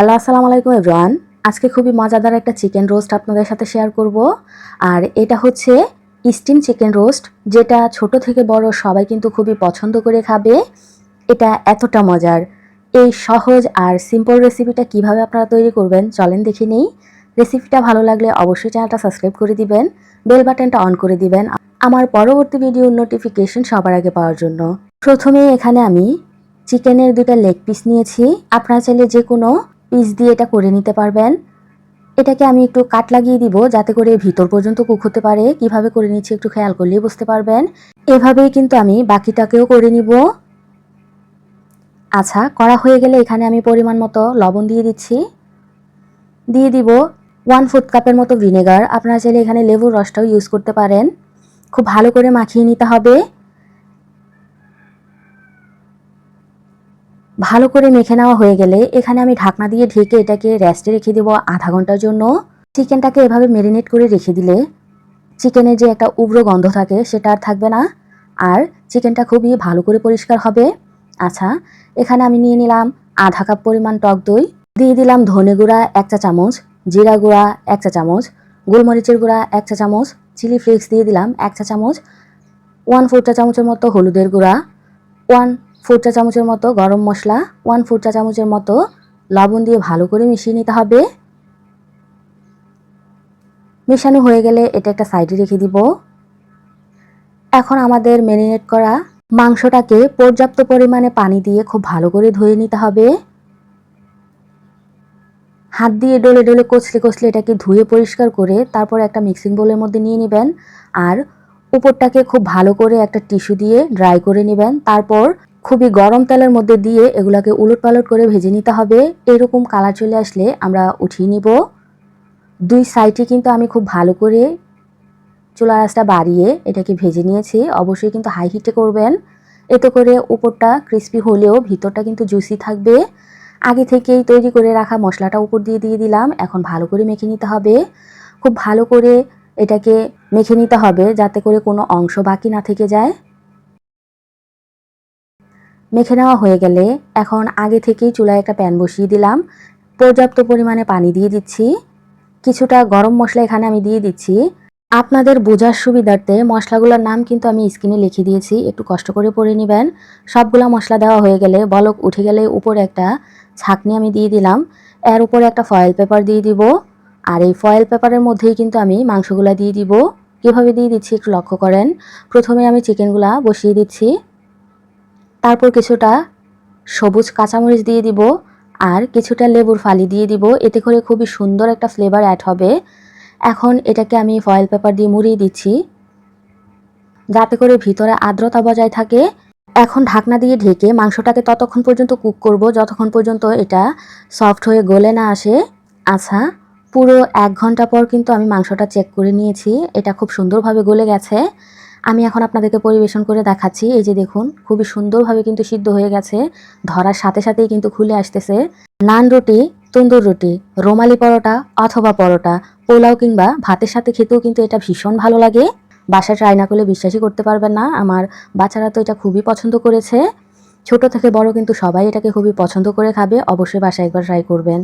Hello, আসসালামু আলাইকুম everyone. আজকে খুবই মজাদার একটা চিকেন রোস্ট আপনাদের সাথে শেয়ার করব। আর এটা হচ্ছে স্টিম চিকেন রোস্ট, যেটা ছোট থেকে বড় সবাই কিন্তু খুবই পছন্দ করে খাবে। এটা এতটা মজার। এই সহজ আর সিম্পল রেসিপিটা কীভাবে আপনারা তৈরি করবেন চলেন দেখে নেই। রেসিপিটা ভালো লাগলে অবশ্যই চ্যানেলটা সাবস্ক্রাইব করে দিবেন বেল বাটনটা অন করে দিবেন, আমার পরবর্তী ভিডিও নোটিফিকেশন সবার আগে পাওয়ার জন্য। প্রথমে এখানে আমি চিকেনের দুটা লেগ পিস নিয়েছি। আপনারা চাইলে যে কোনো পিস দিয়ে এটা করে নিতে পারবেন। এটাকে আমি একটু কাট লাগিয়ে দিব যাতে করে ভিতর পর্যন্ত কুক হতে পারে। কীভাবে করে নিচ্ছি একটু খেয়াল করলেই বুঝতে পারবেন। এভাবেই কিন্তু আমি বাকিটাকেও করে নিব। আচ্ছা করা হয়ে গেলে এখানে আমি পরিমাণ মতো লবণ দিয়ে দিচ্ছি। দিয়ে দিব ওয়ান ফুড কাপের মতো ভিনেগার। আপনারা চাইলে এখানে লেবুর রসটাও ইউজ করতে পারেন। খুব ভালো করে মাখিয়ে নিতে হবে। ভালো করে মেখে নেওয়া হয়ে গেলে এখানে আমি ঢাকনা দিয়ে ঢেকে এটাকে রেস্টে রেখে দেবো আধা ঘণ্টার জন্য। চিকেনটাকে এভাবে মেরিনেট করে রেখে দিলে চিকেনের যে একটা উগ্র গন্ধ থাকে সেটা আর থাকবে না। আর চিকেনটা খুবই ভালো করে পরিষ্কার হবে। আচ্ছা এখানে আমি নিয়ে নিলাম আধা কাপ পরিমাণ টক দই। দিয়ে দিলাম ধনে গুঁড়া এক চা চামচ, জিরা গুঁড়া এক চা চামচ, গোলমরিচের গুঁড়া এক চা চামচ চিলি ফ্লেক্স দিয়ে দিলাম এক চা চামচ ওয়ান ফোর চা চামচের মতো হলুদের গুঁড়া ওয়ান ফোর চা চামচের মতো গরম মশলা ওয়ান ফোর চা চামচের মতো লবণ দিয়ে ভালো করে মিশিয়ে নিতে হবে। মেশানো হয়ে গেলে এটা একটা সাইডে রেখে দিব। এখন আমাদের ম্যারিনেট করা মাংসটাকে পর্যাপ্ত পরিমাণে পানি দিয়ে খুব ভালো করে ধুয়ে নিতে হবে। হাত দিয়ে ডলে ডলে কচলে কচলে এটাকে ধুয়ে পরিষ্কার করে তারপর একটা মিক্সিং বোলের মধ্যে নিয়ে নেবেন। আর উপরটাকে খুব ভালো করে একটা টিস্যু দিয়ে ড্রাই করে নেবেন। তারপর খুবই গরম তেলের মধ্যে দিয়ে এগুলাকে উলট পালট করে ভেজে নিতে হবে। এরকম কালার চলে আসলে আমরা উঠিয়ে নিব। দুই সাইডে কিন্তু আমি খুব ভালো করে চুলা আঁচটা বাড়িয়ে এটাকে ভেজে নিয়েছি। অবশ্যই কিন্তু হাই হিটে করবেন। এতে করে উপরটা ক্রিস্পি হলেও ভিতরটা কিন্তু জুসি থাকবে। আগে থেকেই তৈরি করে রাখা মশলাটা উপর দিয়ে দিয়ে দিলাম। এখন ভালো করে মেখে নিতে হবে। খুব ভালো করে এটাকে মেখে নিতে হবে যাতে করে কোনো অংশ বাকি না থেকে যায়। মেখে নেওয়া হয়ে গেলে এখন আগে থেকেই চুলায় একটা প্যান বসিয়ে দিলাম। পর্যাপ্ত পরিমাণে পানি দিয়ে দিচ্ছি। কিছুটা গরম মশলা এখানে আমি দিয়ে দিচ্ছি। আপনাদের বোঝার সুবিধার্থে মশলাগুলোর নাম কিন্তু আমি স্ক্রিনে লিখে দিয়েছি। একটু কষ্ট করে পড়ে নেবেন। সবগুলো মশলা দেওয়া হয়ে গেলে বলক উঠে গেলে উপরে একটা ছাকনি আমি দিয়ে দিলাম। এর উপরে একটা ফয়েল পেপার দিয়ে দিব। আর এই ফয়েল পেপারের মধ্যেই কিন্তু আমি মাংসগুলো দিয়ে দিব। কীভাবে দিয়ে দিচ্ছি, একটু লক্ষ্য করেন। প্রথমে আমি চিকেনগুলা বসিয়ে দিচ্ছি। তারপর কিছুটা সবুজ কাঁচামরিচ দিয়ে দিব আর কিছুটা লেবুর ফালি দিয়ে দিব। এতে করে খুবই সুন্দর একটা ফ্লেভার অ্যাড হবে। এখন এটাকে আমি ফয়েল পেপার দিয়ে মুড়িয়ে দিচ্ছি। যাতে করে ভিতরে আর্দ্রতা বজায় থাকে। এখন ঢাকনা দিয়ে ঢেকে মাংসটাকে ততক্ষণ পর্যন্ত কুক করব। যতক্ষণ পর্যন্ত এটা সফট হয়ে গলে না আসে। আচ্ছা পুরো এক ঘণ্টা পর কিন্তু আমি মাংসটা চেক করে নিয়েছি। এটা খুব সুন্দরভাবে গলে গেছে। আমি এখন আপনাদেরকে পরিবেশন করে দেখাচ্ছি। এই যে দেখুন, খুবই সুন্দরভাবে কিন্তু সিদ্ধ হয়ে গেছে। ধরার সাথে সাথেই কিন্তু খুলে আসতেছে নান রুটি, তন্দুর রুটি, রোমালি পরোটা অথবা পরোটা, পোলাও কিংবা ভাতের সাথে খেতেও কিন্তু এটা ভীষণ ভালো লাগে। বাসায় ট্রাই না করলে বিশ্বাসই করতে পারবেন না। আমার বাচ্চারা তো এটা খুবই পছন্দ করেছে। ছোট থেকে বড় কিন্তু সবাই এটাকে খুবই পছন্দ করে খাবে। অবশ্যই বাসায় একবার ট্রাই করবেন।